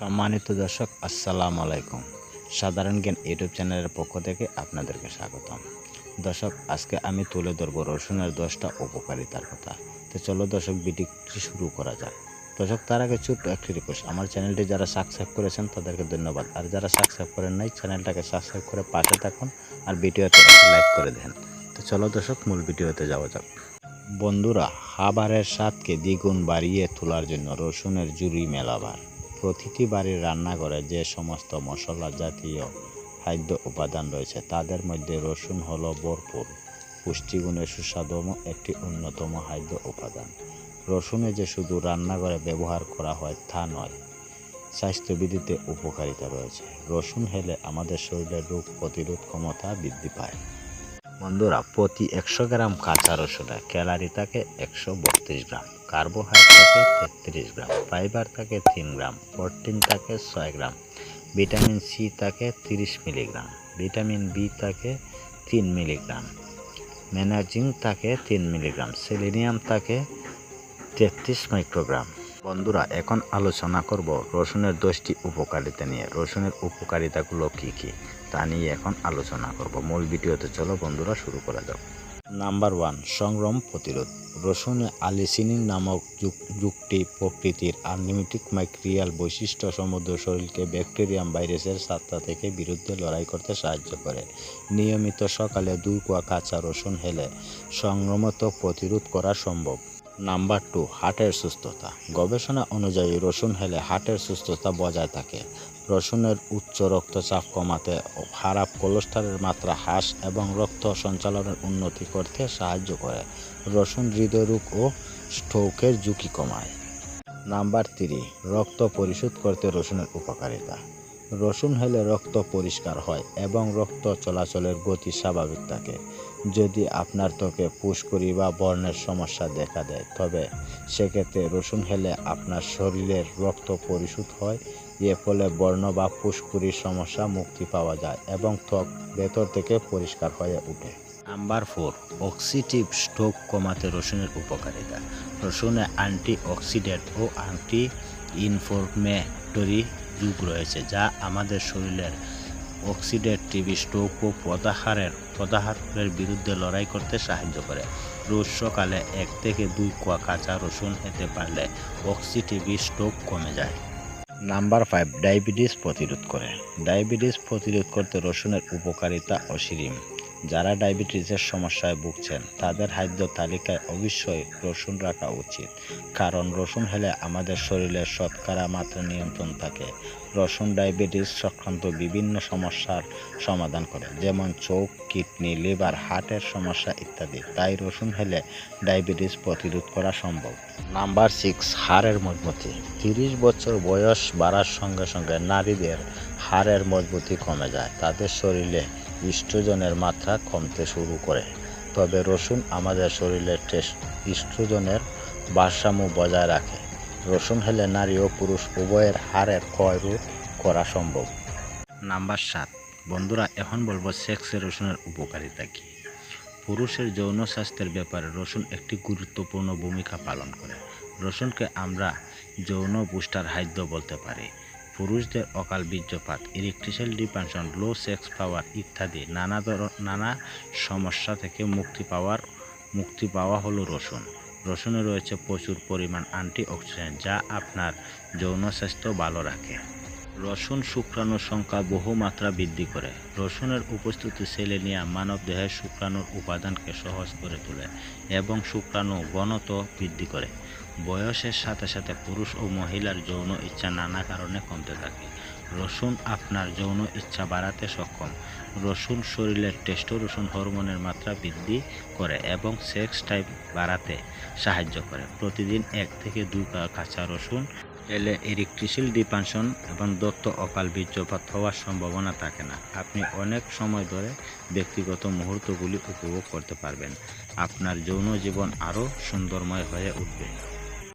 সম্মানিত দর্শক, আসসালামু আলাইকুম। সাধারণ জ্ঞান ইউটিউব চ্যানেলের পক্ষ থেকে আপনাদেরকে স্বাগতম। দর্শক, আজকে আমি তুলে ধরবো রসুনের দশটা উপকারিতার কথা। তো চলো দর্শক, ভিডিওটি শুরু করা যাক। দর্শক, তার আগে ছোট্ট একটি রিকোয়েস্ট আমার চ্যানেলটি যারা সাবস্ক্রাইব করেছেন তাদেরকে ধন্যবাদ। আর যারা সাবস্ক্রাইব করেন নাই, চ্যানেলটাকে সাবস্ক্রাইব করে পাশে থাকুন আর ভিডিওতে একটি লাইক করে দেন। তো চলো দর্শক, মূল ভিডিওতে যাওয়া যাক। বন্ধুরা, খাবারের স্বাদকে দ্বিগুণ বাড়িয়ে তোলার জন্য রসুনের জুড়ি মেলাবার। প্রতিটি বাড়ির রান্নাঘরে যে সমস্ত মশলা জাতীয় খাদ্য উপাদান রয়েছে, তাদের মধ্যে রসুন হলো ভরপুর। পুষ্টিগুণের সুস্বাদম একটি অন্যতম খাদ্য উপাদান। রসুনে যে শুধু রান্নাঘরে ব্যবহার করা হয় তা নয়, স্বাস্থ্যবিধিতে উপকারিতা রয়েছে। রসুন হেলে আমাদের শরীরের রোগ প্রতিরোধ ক্ষমতা বৃদ্ধি পায়। বন্ধুরা, প্রতি একশো গ্রাম কাঁচা রসুনে ক্যালারি থাকে একশো বত্রিশ গ্রাম। কার্বোহাইড্রেট থাকে তেত্রিশ গ্রাম, ফাইবার থাকে তিন গ্রাম, প্রোটিন থাকে ছয় গ্রাম, ভিটামিন সি থাকে তিরিশ মিলিগ্রাম, ভিটামিন বি থাকে তিন মিলিগ্রাম, ম্যানাজিং থাকে তিন মিলিগ্রাম, সেলেনিয়াম থাকে তেত্রিশ মাইক্রোগ্রাম। বন্ধুরা, এখন আলোচনা করব রসুনের দশটি উপকারিতা নিয়ে। রসুনের উপকারিতাগুলো কী কী? তা নিয়ে এখন আলোচনা করব। মূল ভিডিওতে চলো বন্ধুরা, শুরু করা যাক। নাম্বার ওয়ান, সংগ্রাম প্রতিরোধ। রসুনে আলিসিনিন নামক যুক্তি যুগটি প্রকৃতির আনলিমিটিক মাইক্রিয়াল বৈশিষ্ট্য সমুদ্র শরীরকে ব্যাকটেরিয়াম ভাইরাসের সাত্তা থেকে বিরুদ্ধে লড়াই করতে সাহায্য করে। নিয়মিত সকালে দুই কুয়া কাঁচা রসুন হেলে সংক্রমত প্রতিরোধ করা সম্ভব। নাম্বার টু, হার্টের সুস্থতা। গবেষণা অনুযায়ী রসুন হেলে হার্টের সুস্থতা বজায় থাকে। রসুনের উচ্চ রক্তচাপ কমাতে খারাপ কোলেস্টেরলের মাত্রা হ্রাস এবং রক্ত সঞ্চালনের উন্নতি করতে সাহায্য করে। রসুন হৃদয়রোগ ও স্ট্রোকের ঝুঁকি কমায়। নাম্বার থ্রি, রক্ত পরিশোধ করতে রসুনের উপকারিতা। রসুন হলে রক্ত পরিষ্কার হয় এবং রক্ত চলাচলের গতি স্বাভাবিক থাকে। যদি আপনার ত্বকে পুষ্করি বা বর্ণের সমস্যা দেখা দেয়, তবে সেক্ষেত্রে রসুন হেলে আপনার শরীরের রক্ত পরিশোধ হয়। এর ফলে বর্ণ বা পুষ্করির সমস্যা মুক্তি পাওয়া যায় এবং ত্বক ভেতর থেকে পরিষ্কার হয়ে ওঠে। নাম্বার ফোর, অক্সিটিভ স্ট্রোক কমাতে রসুনের উপকারিতা। রসুনে অ্যান্টি অক্সিডেন্ট ও অ্যান্টি ইনফরমেটরি যুগ রয়েছে, যা আমাদের শরীরের অক্সিডেটিভ স্ট্রোক ও পদাহারের পদাহারের বিরুদ্ধে লড়াই করতে সাহায্য করে। রোজ সকালে এক থেকে দুই কোয়া কাঁচা রসুন খেতে পারলে অক্সিটিভ স্ট্রোক কমে যায়। নাম্বার ফাইভ, ডায়াবেটিস প্রতিরোধ করে। ডায়াবেটিস প্রতিরোধ করতে রসুনের উপকারিতা অসীম। যারা ডায়াবেটিসের সমস্যায় ভুগছেন, তাদের খাদ্য তালিকায় অবশ্যই রসুন রাখা উচিত। কারণ রসুন হলে আমাদের শরীরের শতকরা মাত্রা নিয়ন্ত্রণ থাকে। রসুন ডায়াবেটিস সংক্রান্ত বিভিন্ন সমস্যার সমাধান করে, যেমন চোখ, কিডনি, লিভার, হার্টের সমস্যা ইত্যাদি। তাই রসুন হলে ডায়াবেটিস প্রতিরোধ করা সম্ভব। নাম্বার সিক্স, হাড়ের মজবুতি। তিরিশ বছর বয়স বাড়ার সঙ্গে সঙ্গে নারীদের হাড়ের মজবুতি কমে যায়। তাদের শরীরে ইস্ট্রোজনের মাত্রা কমতে শুরু করে। তবে রসুন আমাদের শরীরের টেস্ট ইস্ট্রোজনের ভারসাম্য বজায় রাখে। রসুন হলে নারী ও পুরুষ উভয়ের হারের ক্ষয় রোধ করা সম্ভব। নাম্বার সাত। বন্ধুরা, এখন বলব সেক্সে রসুনের উপকারিতা কী? পুরুষের যৌন স্বাস্থ্যের ব্যাপারে রসুন একটি গুরুত্বপূর্ণ ভূমিকা পালন করে। রসুনকে আমরা যৌন বুস্টার খাদ্য বলতে পারি। পুরুষদের অকাল বীর্যপাত ইলেকট্রিক্যাল ডিপেনশন লো সেক্স পাওয়ার ইত্যাদি। নানা নানা সমস্যা থেকে মুক্তি পাওয়ার, মুক্তি পাওয়া হলো রসুন। রসুনে রয়েছে প্রচুর পরিমাণ অ্যান্টি অক্সিডেন্ট যা আপনার যৌন স্বাস্থ্য ভালো রাখে। রসুন শুক্রাণুর সংখ্যা বহু মাত্রা বৃদ্ধি করে। রসুনের উপস্থিতি সেলেনিয়াম মানব দেহের শুক্রাণুর উপাদানকে সহজ করে তোলে এবং শুক্রাণু ঘনত্ব বৃদ্ধি করে। বয়সের সাথে সাথে পুরুষ ও মহিলার যৌন ইচ্ছা নানা কারণে কমতে থাকে। রসুন আপনার যৌন ইচ্ছা বাড়াতে সক্ষম। রসুন শরীরের টেস্টোরসুন হরমোনের মাত্রা বৃদ্ধি করে এবং সেক্স টাইপ বাড়াতে সাহায্য করে। প্রতিদিন এক থেকে দুই কাঁচা রসুন এলে ইরিকট্রিসিল ডিপানশন এবং দত্ত অকাল বীর্যপাত হওয়ার সম্ভাবনা থাকে না। আপনি অনেক সময় ধরে ব্যক্তিগত মুহূর্তগুলি উপভোগ করতে পারবেন। আপনার যৌন জীবন আরও সুন্দরময় হয়ে উঠবে।